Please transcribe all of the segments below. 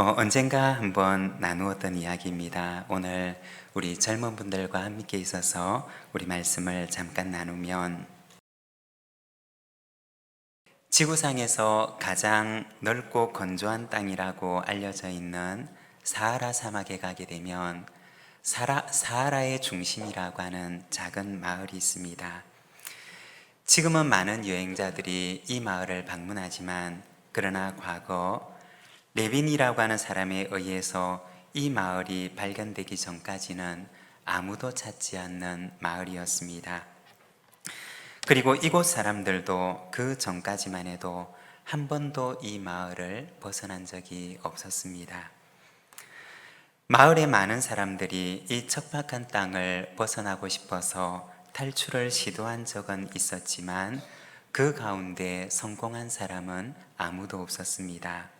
어, 언젠가 한번 나누었던 이야기입니다. 오늘 우리 젊은 분들과 함께 있어서 우리 말씀을 잠깐 나누면 지구상에서 가장 넓고 건조한 땅이라고 알려져 있는 사하라 사막에 가게 되면 사라, 사하라의 중심이라고 하는 작은 마을이 있습니다. 지금은 많은 여행자들이 이 마을을 방문하지만 그러나 과거 레빈이라고 하는 사람에 의해서 이 마을이 발견되기 전까지는 아무도 찾지 않는 마을이었습니다. 그리고 이곳 사람들도 그 전까지만 해도 한 번도 이 마을을 벗어난 적이 없었습니다. 마을의 많은 사람들이 이 척박한 땅을 벗어나고 싶어서 탈출을 시도한 적은 있었지만 그 가운데 성공한 사람은 아무도 없었습니다.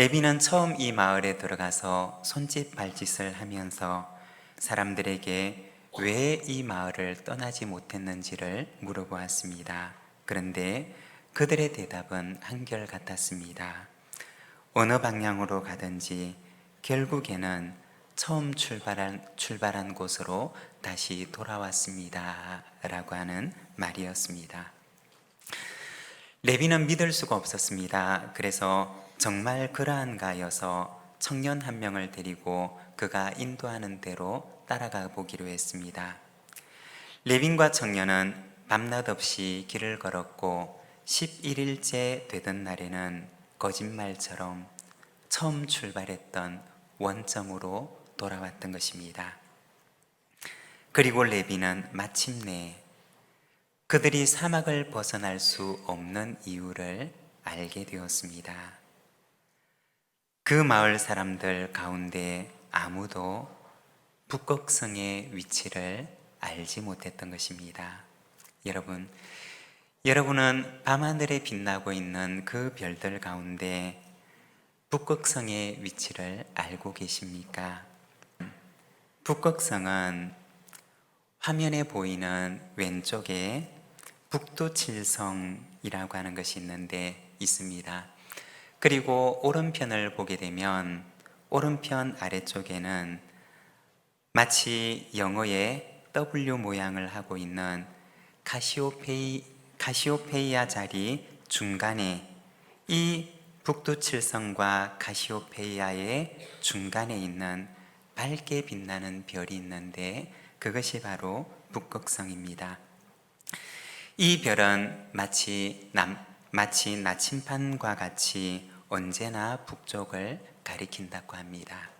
레비는 처음 이 마을에 들어가서 손짓 발짓을 하면서 사람들에게 왜 이 마을을 떠나지 못했는지를 물어보았습니다. 그런데 그들의 대답은 한결같았습니다. 어느 방향으로 가든지 결국에는 처음 출발한, 출발한 곳으로 다시 돌아왔습니다. 라고 하는 말이었습니다. 레비는 믿을 수가 없었습니다. 그래서 정말 그러한가여서 청년 한 명을 데리고 그가 인도하는 대로 따라가 보기로 했습니다. 레빈과 청년은 밤낮 없이 길을 걸었고 11일째 되던 날에는 거짓말처럼 처음 출발했던 원점으로 돌아왔던 것입니다. 그리고 레비는 마침내 그들이 사막을 벗어날 수 없는 이유를 알게 되었습니다. 그 마을 사람들 가운데 아무도 북극성의 위치를 알지 못했던 것입니다. 여러분, 여러분은 밤하늘에 빛나고 있는 그 별들 가운데 북극성의 위치를 알고 계십니까? 북극성은 화면에 보이는 왼쪽에 북두칠성이라고 하는 것이 있는데 있습니다. 그리고 오른편을 보게 되면 오른편 아래쪽에는 마치 영어의 W 모양을 하고 있는 카시오페이, 카시오페이아 자리 중간에 이 북두칠성과 카시오페이아의 중간에 있는 밝게 빛나는 별이 있는데 그것이 바로 북극성입니다. 이 별은 마치 남, 마치 나침반과 같이 언제나 북쪽을 가리킨다고 합니다.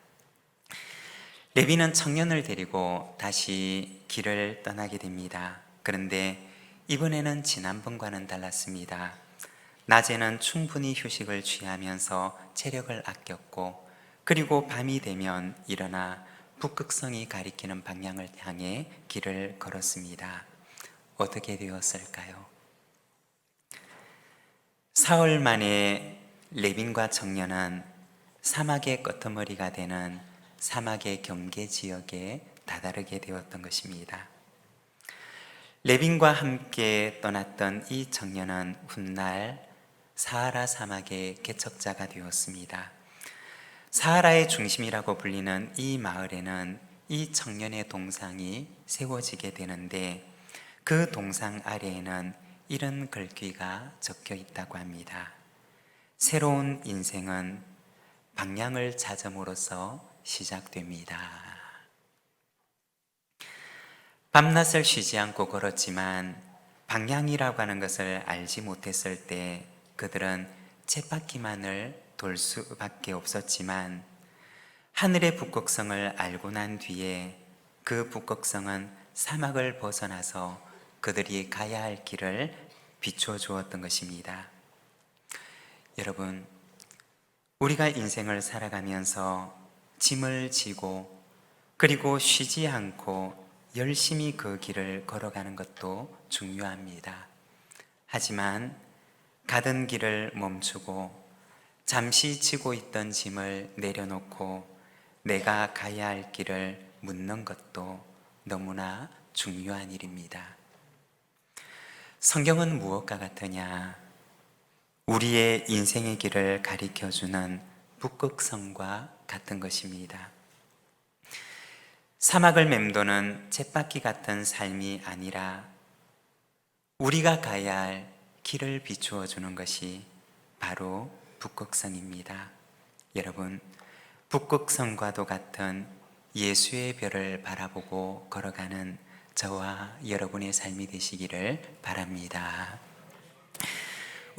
레비는 청년을 데리고 다시 길을 떠나게 됩니다. 그런데 이번에는 지난번과는 달랐습니다. 낮에는 충분히 휴식을 취하면서 체력을 아꼈고 그리고 밤이 되면 일어나 북극성이 가리키는 방향을 향해 길을 걸었습니다. 어떻게 되었을까요? 사흘 만에 레빈과 청년은 사막의 끄트머리가 되는 사막의 경계 지역에 다다르게 되었던 것입니다. 레빈과 함께 떠났던 이 청년은 훗날 사하라 사막의 개척자가 되었습니다. 사하라의 중심이라고 불리는 이 마을에는 이 청년의 동상이 세워지게 되는데 그 동상 아래에는 이런 글귀가 적혀 있다고 합니다. 새로운 인생은 방향을 찾음으로써 시작됩니다. 밤낮을 쉬지 않고 걸었지만 방향이라고 하는 것을 알지 못했을 때 그들은 쳇바퀴만을 돌 수밖에 없었지만 하늘의 북극성을 알고 난 뒤에 그 북극성은 사막을 벗어나서 그들이 가야 할 길을 비춰 주었던 것입니다. 여러분, 우리가 인생을 살아가면서 짐을 지고 그리고 쉬지 않고 열심히 그 길을 걸어가는 것도 중요합니다. 하지만 가던 길을 멈추고 잠시 지고 있던 짐을 내려놓고 내가 가야 할 길을 묻는 것도 너무나 중요한 일입니다. 성경은 무엇과 같으냐? 우리의 인생의 길을 가리켜 주는 북극성과 같은 것입니다. 사막을 맴도는 쳇바퀴 같은 삶이 아니라 우리가 가야 할 길을 비추어 주는 것이 바로 북극성입니다. 여러분, 북극성과도 같은 예수의 별을 바라보고 걸어가는 저와 여러분의 삶이 되시기를 바랍니다.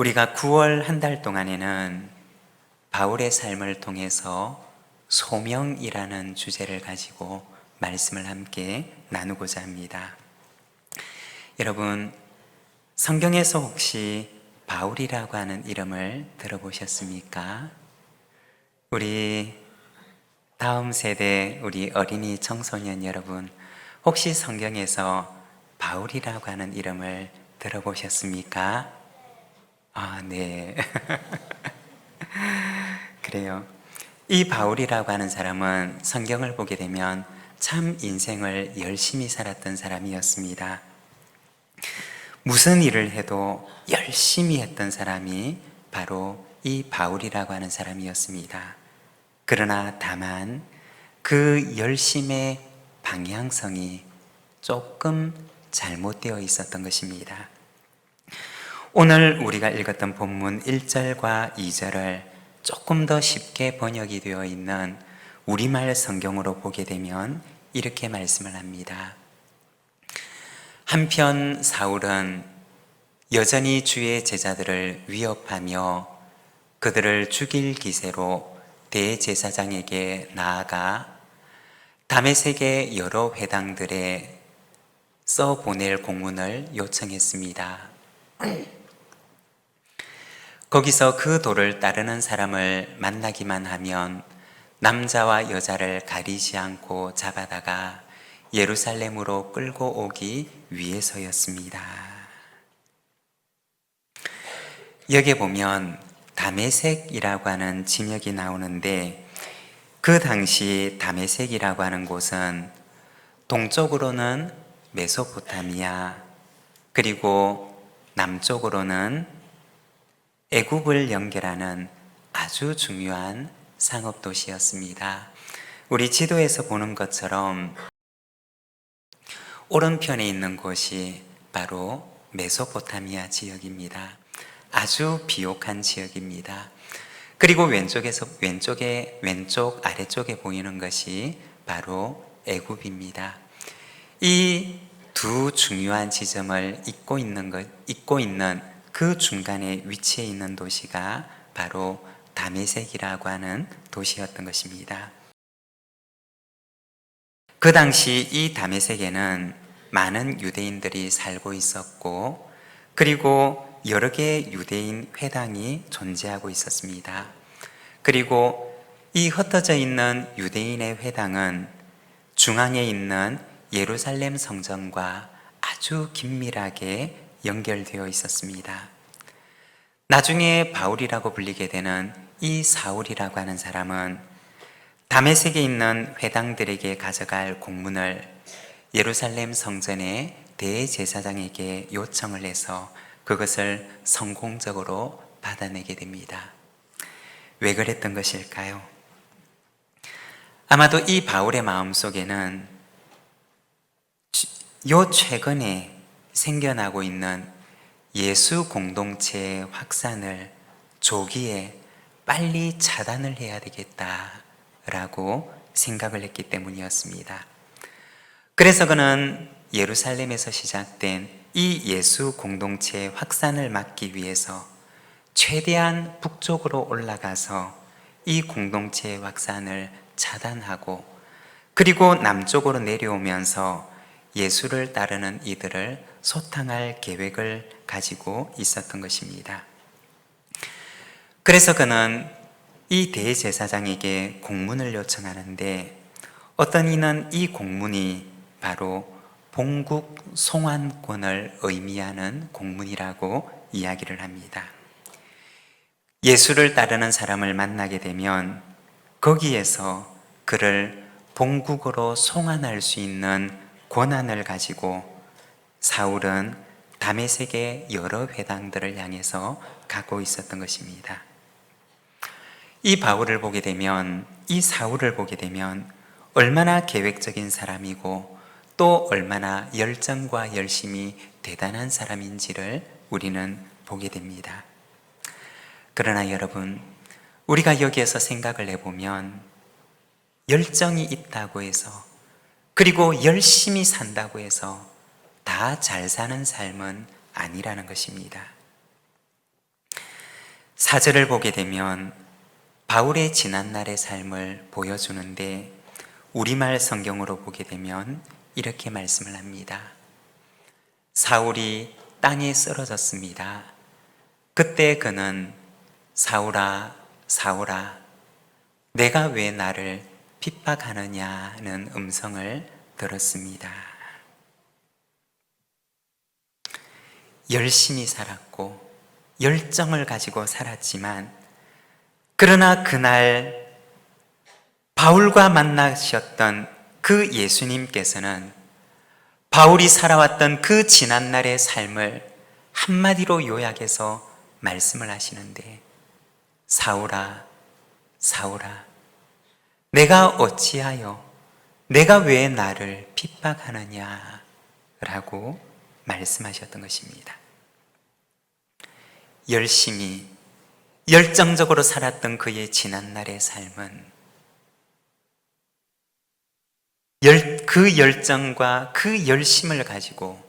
우리가 9월 한 달 동안에는 바울의 삶을 통해서 소명이라는 주제를 가지고 말씀을 함께 나누고자 합니다. 여러분, 성경에서 혹시 바울이라고 하는 이름을 들어보셨습니까? 우리 다음 세대 우리 어린이 청소년 여러분, 혹시 성경에서 바울이라고 하는 이름을 들어보셨습니까? 아, 네. 그래요. 이 바울이라고 하는 사람은 성경을 보게 되면 참 인생을 열심히 살았던 사람이었습니다. 무슨 일을 해도 열심히 했던 사람이 바로 이 바울이라고 하는 사람이었습니다. 그러나 다만 그 열심의 방향성이 조금 잘못되어 있었던 것입니다. 오늘 우리가 읽었던 본문 1절과 2절을 조금 더 쉽게 번역이 되어 있는 우리말 성경으로 보게 되면 이렇게 말씀을 합니다. 한편 사울은 여전히 주의 제자들을 위협하며 그들을 죽일 기세로 대제사장에게 나아가 다메섹의 여러 회당들에 써 보낼 공문을 요청했습니다. 거기서 그 도를 따르는 사람을 만나기만 하면 남자와 여자를 가리지 않고 잡아다가 예루살렘으로 끌고 오기 위해서였습니다. 여기 보면 다메섹이라고 하는 진역이 나오는데 그 당시 다메섹이라고 하는 곳은 동쪽으로는 메소포타미아 그리고 남쪽으로는 애굽을 연결하는 아주 중요한 상업 도시였습니다. 우리 지도에서 보는 것처럼 오른편에 있는 곳이 바로 메소포타미아 지역입니다. 아주 비옥한 지역입니다. 그리고 왼쪽에서 왼쪽에 왼쪽 아래쪽에 보이는 것이 바로 애굽입니다. 이 두 중요한 지점을 잇고 있는 것 잇고 있는 그 중간에 위치해 있는 도시가 바로 다메섹이라고 하는 도시였던 것입니다. 그 당시 이 다메섹에는 많은 유대인들이 살고 있었고 그리고 여러 개의 유대인 회당이 존재하고 있었습니다. 그리고 이 흩어져 있는 유대인의 회당은 중앙에 있는 예루살렘 성전과 아주 긴밀하게 연결되어 있었습니다. 나중에 바울이라고 불리게 되는 이 사울이라고 하는 사람은 다메섹에 있는 회당들에게 가져갈 공문을 예루살렘 성전의 대제사장에게 요청을 해서 그것을 성공적으로 받아내게 됩니다. 왜 그랬던 것일까요? 아마도 이 바울의 마음 속에는 요 최근에 생겨나고 있는 예수 공동체의 확산을 조기에 빨리 차단을 해야 되겠다라고 생각을 했기 때문이었습니다. 그래서 그는 예루살렘에서 시작된 이 예수 공동체의 확산을 막기 위해서 최대한 북쪽으로 올라가서 이 공동체의 확산을 차단하고 그리고 남쪽으로 내려오면서 예수를 따르는 이들을 소탕할 계획을 가지고 있었던 것입니다. 그래서 그는 이 대제사장에게 공문을 요청하는데 어떤 이는 이 공문이 바로 봉국 송환권을 의미하는 공문이라고 이야기를 합니다. 예수를 따르는 사람을 만나게 되면 거기에서 그를 본국으로 송환할 수 있는 권한을 가지고 사울은 다메섹의 여러 회당들을 향해서 가고 있었던 것입니다. 이 바울을 보게 되면 이 사울을 보게 되면 얼마나 계획적인 사람이고 또 얼마나 열정과 열심이 대단한 사람인지를 우리는 보게 됩니다. 그러나 여러분, 우리가 여기에서 생각을 해보면 열정이 있다고 해서 그리고 열심히 산다고 해서 다 잘 사는 삶은 아니라는 것입니다. 사절을 보게 되면 바울의 지난날의 삶을 보여주는데 우리말 성경으로 보게 되면 이렇게 말씀을 합니다. 사울이 땅에 쓰러졌습니다. 그때 그는 사울아, 사울아, 내가 왜 나를 핍박하느냐는 음성을 들었습니다. 열심히 살았고, 열정을 가지고 살았지만, 그러나 그날 바울과 만나셨던 그 예수님께서는 바울이 살아왔던 그 지난날의 삶을 한마디로 요약해서 말씀을 하시는데, 사울아, 사울아, 내가 어찌하여 내가 왜 나를 핍박하느냐? 라고 말씀하셨던 것입니다. 열심히, 열정적으로 살았던 그의 지난날의 삶은 열, 그 열정과 그 열심을 가지고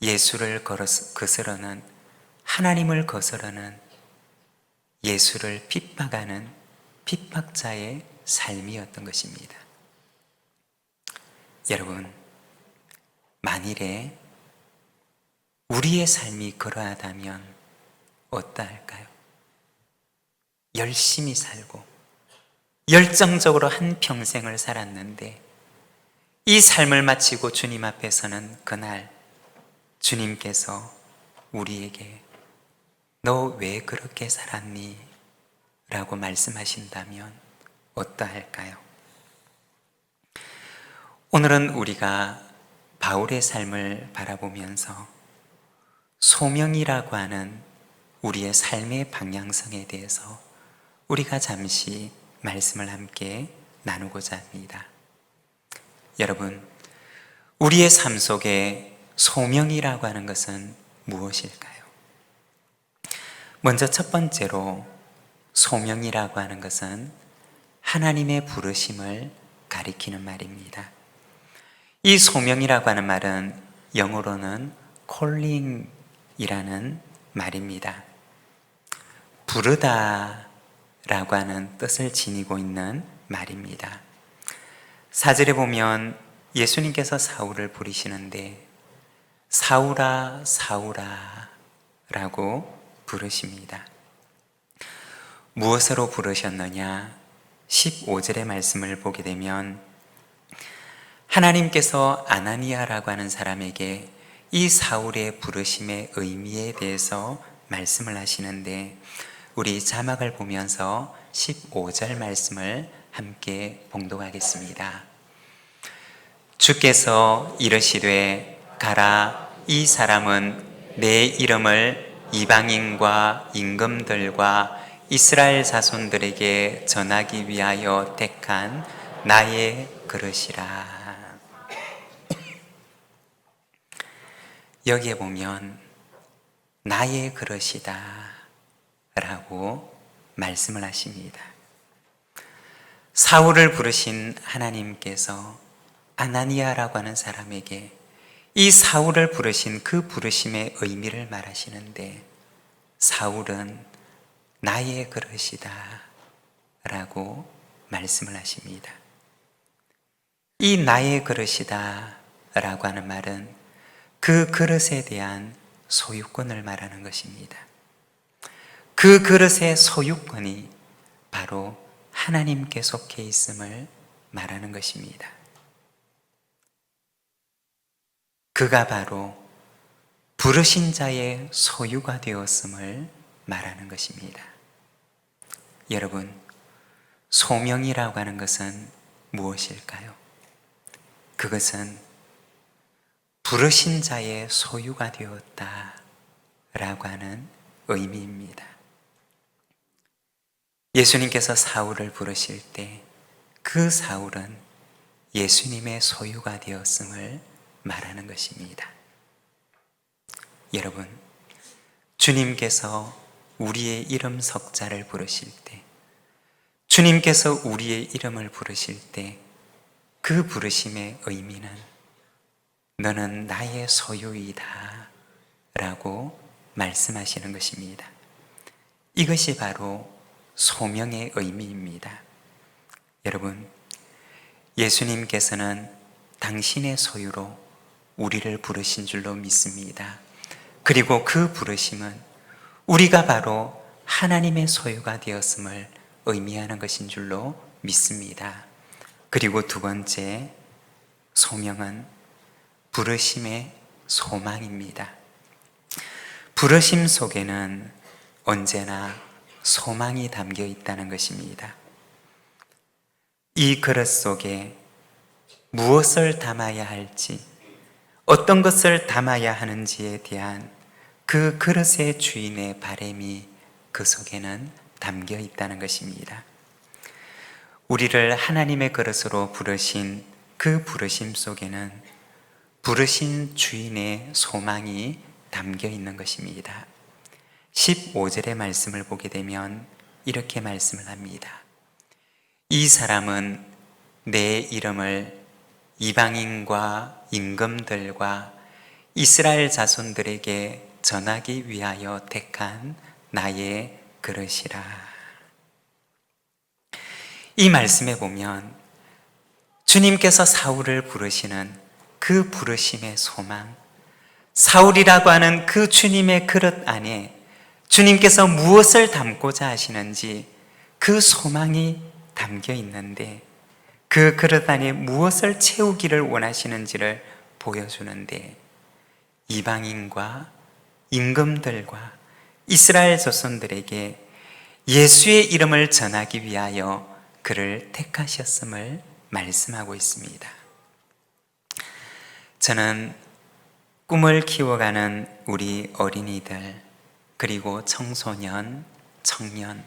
예수를 거스르는 하나님을 거스르는 예수를 핍박하는 핍박자의 삶이었던 것입니다. 여러분, 만일에 우리의 삶이 그러하다면 어떠할까요? 열심히 살고 열정적으로 한 평생을 살았는데 이 삶을 마치고 주님 앞에서는 그날 주님께서 우리에게 너 왜 그렇게 살았니? 라고 말씀하신다면 어떠할까요? 오늘은 우리가 바울의 삶을 바라보면서 소명이라고 하는 우리의 삶의 방향성에 대해서 우리가 잠시 말씀을 함께 나누고자 합니다. 여러분, 우리의 삶 속에 소명이라고 하는 것은 무엇일까요? 먼저 첫 번째로 소명이라고 하는 것은 하나님의 부르심을 가리키는 말입니다. 이 소명이라고 하는 말은 영어로는 calling이라는 말입니다. 부르다 라고 하는 뜻을 지니고 있는 말입니다. 사절에 보면 예수님께서 사울을 부르시는데 사울아 사울아 라고 부르십니다. 무엇으로 부르셨느냐? 15절의 말씀을 보게 되면 하나님께서 아나니아라고 하는 사람에게 이 사울의 부르심의 의미에 대해서 말씀을 하시는데 우리 자막을 보면서 15절 말씀을 함께 봉독하겠습니다. 주께서 이르시되 가라 이 사람은 내 이름을 이방인과 임금들과 이스라엘 자손들에게 전하기 위하여 택한 나의 그릇이라. 여기에 보면 나의 그릇이다 라고 말씀을 하십니다. 사울을 부르신 하나님께서 아나니아라고 하는 사람에게 이 사울을 부르신 그 부르심의 의미를 말하시는데 사울은 나의 그릇이다 라고 말씀을 하십니다. 이 나의 그릇이다 라고 하는 말은 그 그릇에 대한 소유권을 말하는 것입니다. 그 그릇의 소유권이 바로 하나님께 속해 있음을 말하는 것입니다. 그가 바로 부르신 자의 소유가 되었음을 말하는 것입니다. 여러분, 소명이라고 하는 것은 무엇일까요? 그것은 부르신 자의 소유가 되었다 라고 하는 의미입니다. 예수님께서 사울을 부르실 때 그 사울은 예수님의 소유가 되었음을 말하는 것입니다. 여러분, 주님께서 우리의 이름 석자를 부르실 때, 주님께서 우리의 이름을 부르실 때, 그 부르심의 의미는 너는 나의 소유이다 라고 말씀하시는 것입니다. 이것이 바로 소명의 의미입니다. 여러분, 예수님께서는 당신의 소유로 우리를 부르신 줄로 믿습니다. 그리고 그 부르심은 우리가 바로 하나님의 소유가 되었음을 의미하는 것인 줄로 믿습니다. 그리고 두 번째 소명은 부르심의 소망입니다. 부르심 속에는 언제나 소망이 담겨 있다는 것입니다. 이 그릇 속에 무엇을 담아야 할지, 어떤 것을 담아야 하는지에 대한 그 그릇의 주인의 바램이 그 속에는 담겨 있다는 것입니다. 우리를 하나님의 그릇으로 부르신 그 부르심 속에는 부르신 주인의 소망이 담겨 있는 것입니다. 15절의 말씀을 보게 되면 이렇게 말씀을 합니다. 이 사람은 내 이름을 이방인과 임금들과 이스라엘 자손들에게 전하기 위하여 택한 나의 그릇이라. 이 말씀에 보면 주님께서 사울을 부르시는 그 부르심의 소망, 사울이라고 하는 그 주님의 그릇 안에 주님께서 무엇을 담고자 하시는지 그 소망이 담겨 있는데 그 그릇 안에 무엇을 채우기를 원하시는지를 보여주는데 이방인과 임금들과 이스라엘 조선들에게 예수의 이름을 전하기 위하여 그를 택하셨음을 말씀하고 있습니다. 저는 꿈을 키워가는 우리 어린이들, 그리고 청소년, 청년,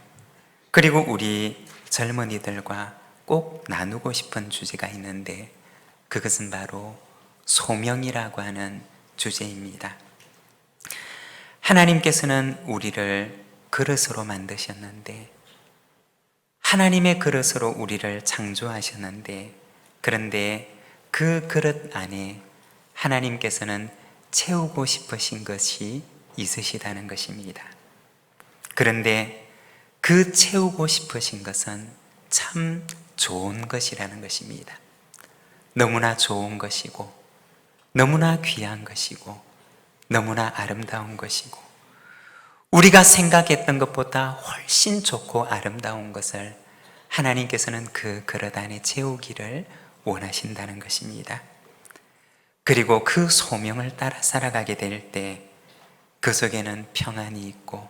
그리고 우리 젊은이들과 꼭 나누고 싶은 주제가 있는데 그것은 바로 소명이라고 하는 주제입니다. 하나님께서는 우리를 그릇으로 만드셨는데 하나님의 그릇으로 우리를 창조하셨는데 그런데 그 그릇 안에 하나님께서는 채우고 싶으신 것이 있으시다는 것입니다. 그런데 그 채우고 싶으신 것은 참 좋은 것이라는 것입니다. 너무나 좋은 것이고, 너무나 귀한 것이고, 너무나 아름다운 것이고, 우리가 생각했던 것보다 훨씬 좋고 아름다운 것을 하나님께서는 그 그릇 안에 채우기를 원하신다는 것입니다. 그리고 그 소명을 따라 살아가게 될 때 그 속에는 평안이 있고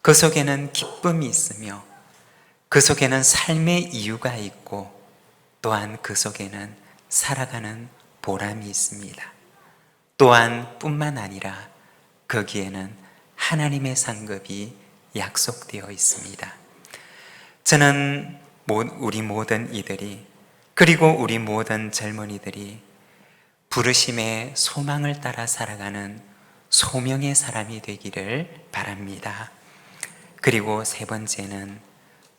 그 속에는 기쁨이 있으며 그 속에는 삶의 이유가 있고 또한 그 속에는 살아가는 보람이 있습니다. 또한 뿐만 아니라 거기에는 하나님의 상급이 약속되어 있습니다. 저는 우리 모든 이들이 그리고 우리 모든 젊은이들이 부르심의 소망을 따라 살아가는 소명의 사람이 되기를 바랍니다. 그리고 세 번째는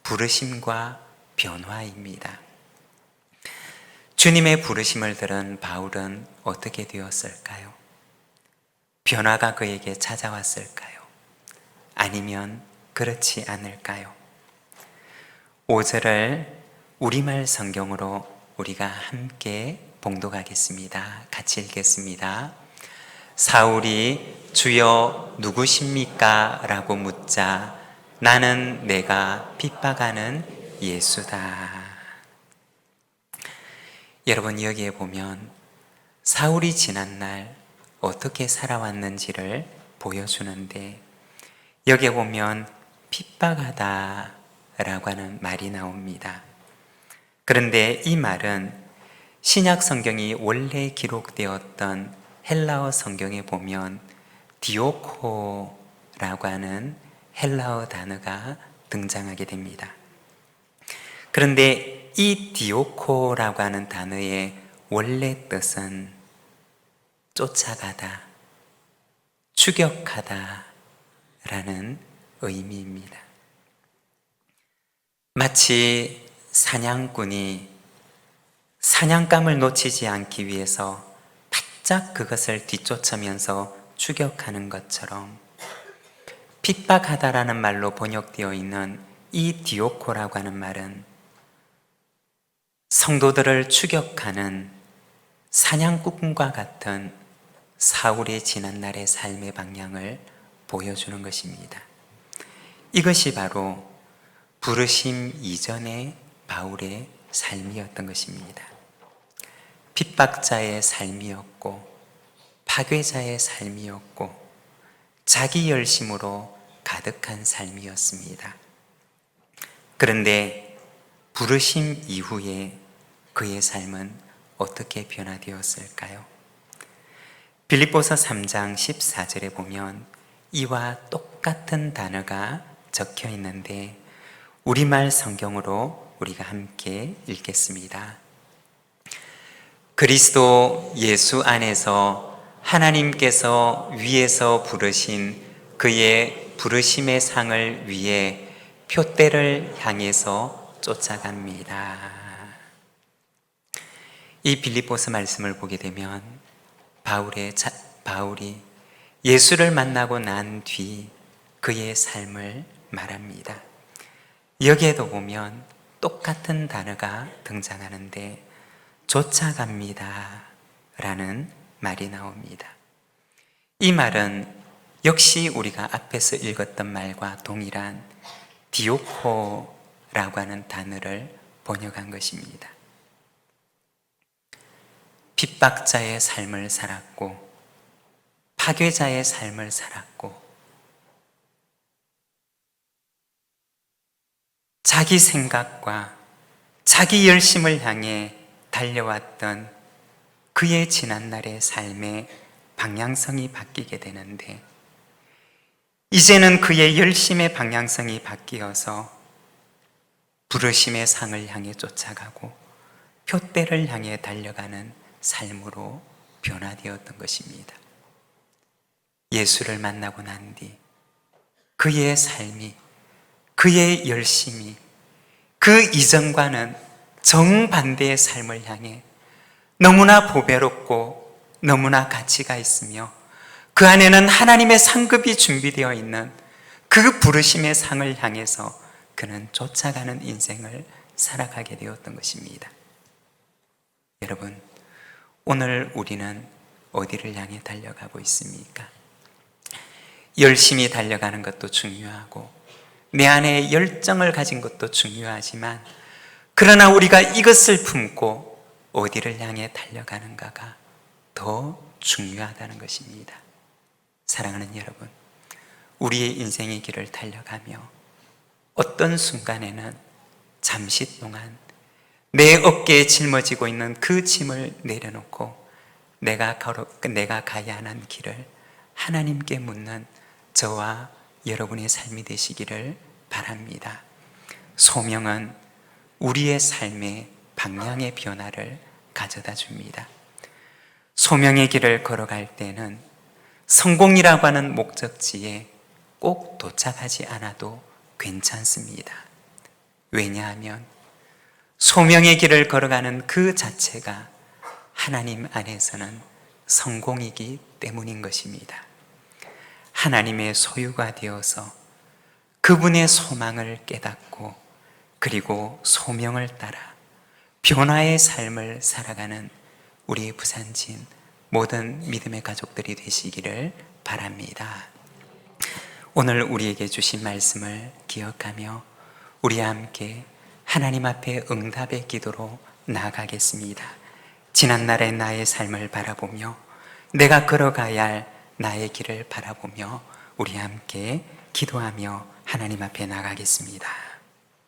부르심과 변화입니다. 주님의 부르심을 들은 바울은 어떻게 되었을까요? 변화가 그에게 찾아왔을까요? 아니면 그렇지 않을까요? 5절을 우리말 성경으로 우리가 함께 봉독하겠습니다. 같이 읽겠습니다. 사울이 주여 누구십니까? 라고 묻자 나는 내가 핍박하는 예수다. 여러분 여기에 보면 사울이 지난 날 어떻게 살아왔는지를 보여주는데 여기에 보면 핍박하다 라고 하는 말이 나옵니다. 그런데 이 말은 신약 성경이 원래 기록되었던 헬라어 성경에 보면 디오코라고 하는 헬라어 단어가 등장하게 됩니다. 그런데 이 디오코라고 하는 단어의 원래 뜻은 쫓아가다, 추격하다 라는 의미입니다. 마치 사냥꾼이 사냥감을 놓치지 않기 위해서 바 짝 그것을 뒤쫓으면서 추격하는 것처럼 핍박하다라는 말로 번역되어 있는 이 디오코라고 하는 말은 성도들을 추격하는 사냥꾼과 같은 사울의 지난날의 삶의 방향을 보여주는 것입니다. 이것이 바로 부르심 이전의 바울의 삶이었던 것입니다. 핍박자의 삶이었고, 파괴자의 삶이었고, 자기 열심으로 가득한 삶이었습니다. 그런데 부르심 이후에 그의 삶은 어떻게 변화되었을까요? 빌립보서 3장 14절에 보면 이와 똑같은 단어가 적혀 있는데 우리말 성경으로 우리가 함께 읽겠습니다. 그리스도 예수 안에서 하나님께서 위에서 부르신 그의 부르심의 상을 위해 표대를 향해서 쫓아갑니다. 이 빌립보서 말씀을 보게 되면 바울의 자, 바울이 예수를 만나고 난 뒤 그의 삶을 말합니다. 여기에도 보면 똑같은 단어가 등장하는데 쫓아갑니다. 라는 말이 나옵니다. 이 말은 역시 우리가 앞에서 읽었던 말과 동일한 디오코라고 하는 단어를 번역한 것입니다. 핍박자의 삶을 살았고, 파괴자의 삶을 살았고, 자기 생각과 자기 열심을 향해 달려왔던 그의 지난날의 삶의 방향성이 바뀌게 되는데, 이제는 그의 열심의 방향성이 바뀌어서 부르심의 상을 향해 쫓아가고 표대를 향해 달려가는 삶으로 변화되었던 것입니다. 예수를 만나고 난 뒤 그의 삶이 그의 열심이 그 이전과는 정반대의 삶을 향해 너무나 보배롭고 너무나 가치가 있으며 그 안에는 하나님의 상급이 준비되어 있는 그 부르심의 상을 향해서 그는 쫓아가는 인생을 살아가게 되었던 것입니다. 여러분, 오늘 우리는 어디를 향해 달려가고 있습니까? 열심히 달려가는 것도 중요하고, 내 안에 열정을 가진 것도 중요하지만, 그러나 우리가 이것을 품고 어디를 향해 달려가는가가 더 중요하다는 것입니다. 사랑하는 여러분, 우리의 인생의 길을 달려가며 어떤 순간에는 잠시 동안 내 어깨에 짊어지고 있는 그 짐을 내려놓고 내가 걸어, 내가 가야 하는 길을 하나님께 묻는 저와 여러분의 삶이 되시기를 바랍니다. 소명은 우리의 삶의 방향의 변화를 가져다 줍니다. 소명의 길을 걸어갈 때는 성공이라고 하는 목적지에 꼭 도착하지 않아도 괜찮습니다. 왜냐하면 소명의 길을 걸어가는 그 자체가 하나님 안에서는 성공이기 때문인 것입니다. 하나님의 소유가 되어서 그분의 소망을 깨닫고 그리고 소명을 따라 변화의 삶을 살아가는 우리 부산진 모든 믿음의 가족들이 되시기를 바랍니다. 오늘 우리에게 주신 말씀을 기억하며 우리 함께 하나님 앞에 응답의 기도로 나아가겠습니다. 지난날의 나의 삶을 바라보며 내가 걸어가야 할 나의 길을 바라보며 우리 함께 기도하며 하나님 앞에 나가겠습니다.